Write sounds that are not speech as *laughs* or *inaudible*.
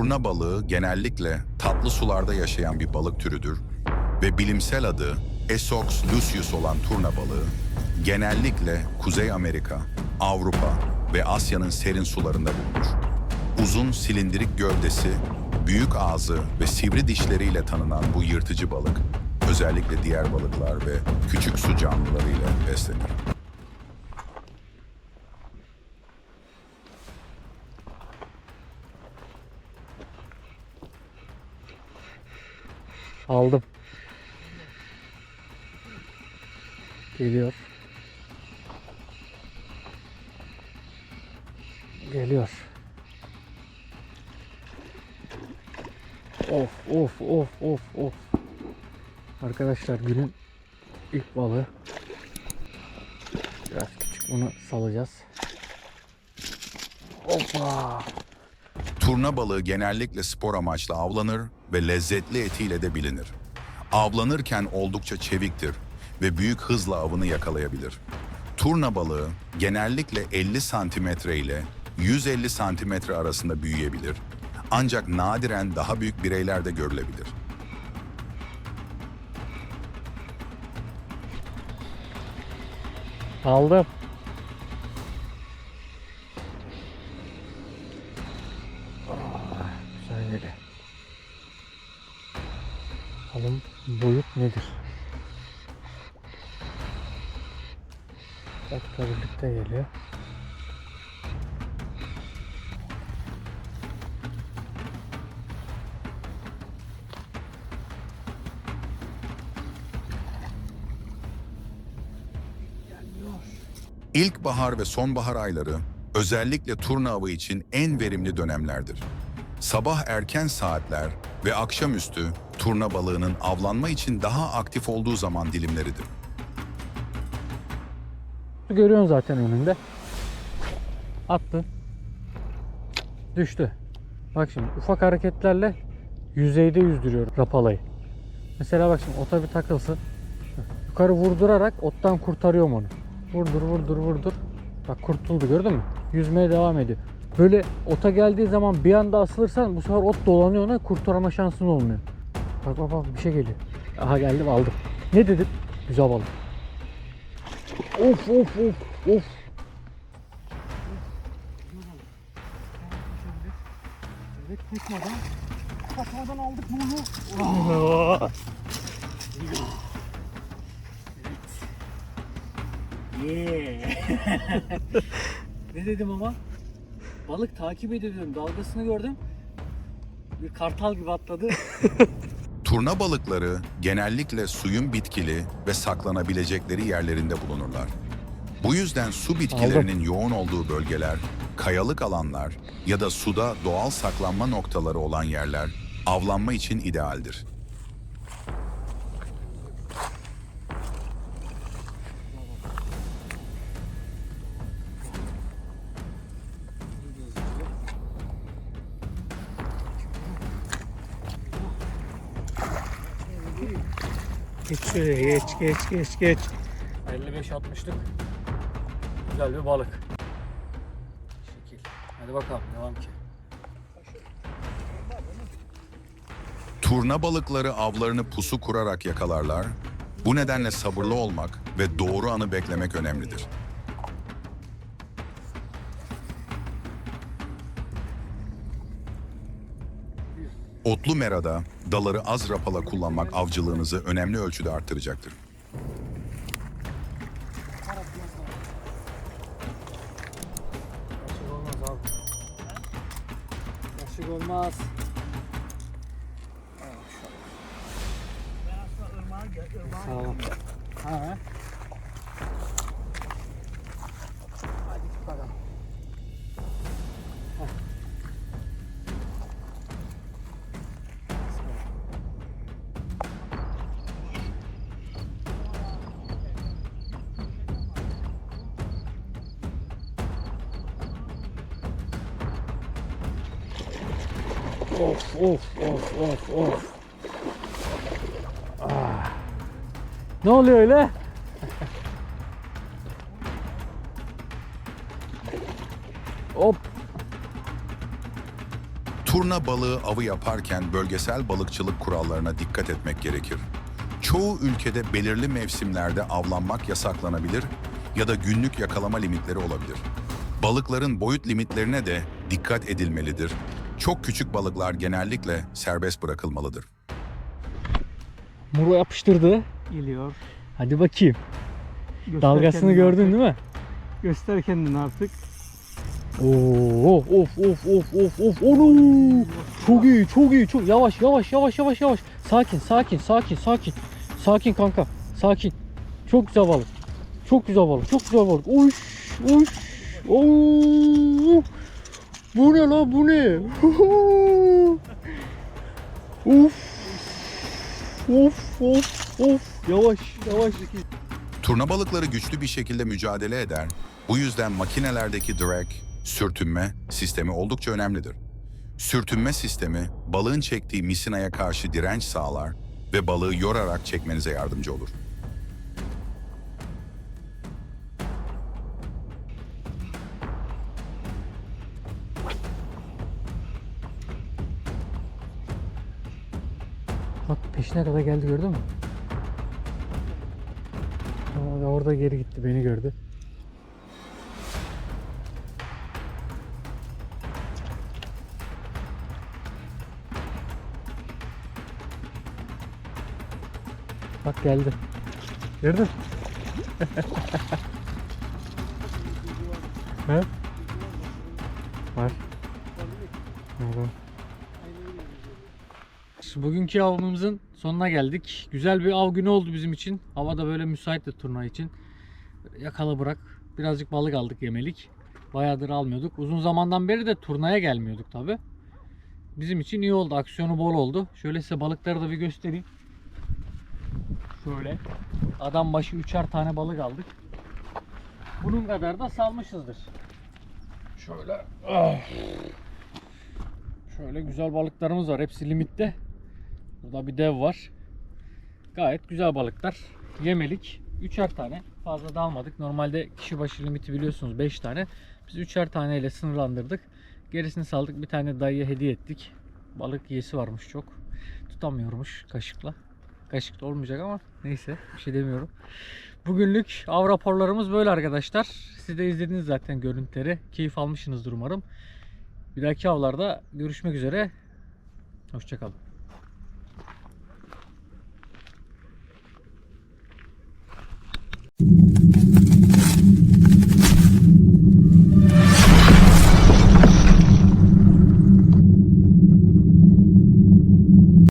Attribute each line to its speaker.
Speaker 1: Turna balığı genellikle tatlı sularda yaşayan bir balık türüdür ve bilimsel adı Esox lucius olan turna balığı genellikle Kuzey Amerika, Avrupa ve Asya'nın serin sularında bulunur. Uzun silindirik gövdesi, büyük ağzı ve sivri dişleriyle tanınan bu yırtıcı balık özellikle diğer balıklar ve küçük su canlılarıyla beslenir.
Speaker 2: Aldım. Geliyor. Geliyor. Of of of of of. Arkadaşlar günün ilk balığı. Biraz küçük bunu salacağız. Hoppa.
Speaker 1: Turna balığı genellikle spor amaçlı avlanır ve lezzetli etiyle de bilinir. Avlanırken oldukça çeviktir ve büyük hızla avını yakalayabilir. Turna balığı genellikle 50 santimetre ile 150 santimetre arasında büyüyebilir. Ancak nadiren daha büyük bireyler de görülebilir.
Speaker 2: Aldım. Bakalım boyut nedir? Otla birlikte geliyor.
Speaker 1: İlkbahar ve sonbahar ayları özellikle turna avı için en verimli dönemlerdir. Sabah erken saatler ve akşamüstü turna balığının avlanma için daha aktif olduğu zaman dilimleridir.
Speaker 2: Görüyorsun zaten önünde. Attın. Düştü. Bak şimdi ufak hareketlerle yüzeyde yüzdürüyorum rapalayı. Mesela bak şimdi ota bir takılsın. Yukarı vurdurarak ottan kurtarıyorum onu. Vurdur vurdur vurdur. Bak kurtuldu gördün mü? Yüzmeye devam ediyor. Böyle ota geldiği zaman bir anda asılırsan bu sefer ot dolanıyor ona kurtarma şansın olmuyor. Bak bak bak bir şey geliyor. Aha geldim aldım. Ne dedim? Güzel balık. Of of of of. Evet kaçmadan kaçmadan aldık bunu. *laughs*
Speaker 3: ne dedim ama? Balık takip ediyor dedim. Dalgasını gördüm. Bir kartal gibi atladı. *laughs*
Speaker 1: Turna balıkları genellikle suyun bitkili ve saklanabilecekleri yerlerinde bulunurlar. Bu yüzden su bitkilerinin yoğun olduğu bölgeler, kayalık alanlar ya da suda doğal saklanma noktaları olan yerler avlanma için idealdir.
Speaker 3: Geç şuraya geç geç geç geç. 55-60'lık güzel bir balık. Şekil. Hadi bakalım devam ki.
Speaker 1: Turna balıkları avlarını pusu kurarak yakalarlar. Bu nedenle sabırlı olmak ve doğru anı beklemek önemlidir. Otlu merada daları az rapala kullanmak avcılığınızı önemli ölçüde arttıracaktır.
Speaker 3: Kaşık olmaz. Sağ ol. Ha.
Speaker 2: Of of of of of. Ah. Ne oluyor öyle? Hop.
Speaker 1: Turna balığı avı yaparken bölgesel balıkçılık kurallarına dikkat etmek gerekir. Çoğu ülkede belirli mevsimlerde avlanmak yasaklanabilir ya da günlük yakalama limitleri olabilir. Balıkların boyut limitlerine de dikkat edilmelidir. Çok küçük balıklar genellikle serbest bırakılmalıdır.
Speaker 2: Muro yapıştırdı.
Speaker 3: Geliyor.
Speaker 2: Hadi bakayım.
Speaker 3: Göster
Speaker 2: Dalgasını
Speaker 3: kendini
Speaker 2: gördün
Speaker 3: artık.
Speaker 2: değil mi?
Speaker 3: Göster kendini artık.
Speaker 2: Oo, of of of of of of. Onu. Çok iyi, çok iyi, çok yavaş, yavaş, yavaş, yavaş, yavaş. Sakin, sakin, sakin, sakin. Sakin kanka. Sakin. Çok güzel balık. Çok güzel balık. Çok güzel balık. Uş, uş. Oo. Bu ne la bu ne? of. Of of of. Yavaş, yavaş.
Speaker 1: Turna balıkları güçlü bir şekilde mücadele eder. Bu yüzden makinelerdeki drag, sürtünme sistemi oldukça önemlidir. Sürtünme sistemi balığın çektiği misinaya karşı direnç sağlar ve balığı yorarak çekmenize yardımcı olur.
Speaker 2: Bak peşine kadar geldi gördün mü? Aa, orada geri gitti beni gördü. Bak geldi. Gördün? *laughs* He? Var. Var. Bugünkü avımızın sonuna geldik. Güzel bir av günü oldu bizim için. Hava da böyle müsaitti turna için. Yakala bırak. Birazcık balık aldık yemelik. Bayağıdır almıyorduk. Uzun zamandan beri de turnaya gelmiyorduk tabi. Bizim için iyi oldu. Aksiyonu bol oldu. Şöyle size balıkları da bir göstereyim. Şöyle. Adam başı üçer tane balık aldık. Bunun kadar da salmışızdır. Şöyle. Ah. Şöyle güzel balıklarımız var. Hepsi limitte. Burada bir dev var. Gayet güzel balıklar. Yemelik. Üçer tane. Fazla da almadık. Normalde kişi başı limiti biliyorsunuz 5 tane. Biz üçer taneyle sınırlandırdık. Gerisini saldık. Bir tane dayıya hediye ettik. Balık yesi varmış çok. Tutamıyormuş kaşıkla. Kaşık da olmayacak ama neyse bir şey demiyorum. Bugünlük av raporlarımız böyle arkadaşlar. Siz de izlediniz zaten görüntüleri. Keyif almışsınızdır umarım. Bir dahaki avlarda görüşmek üzere. Hoşçakalın.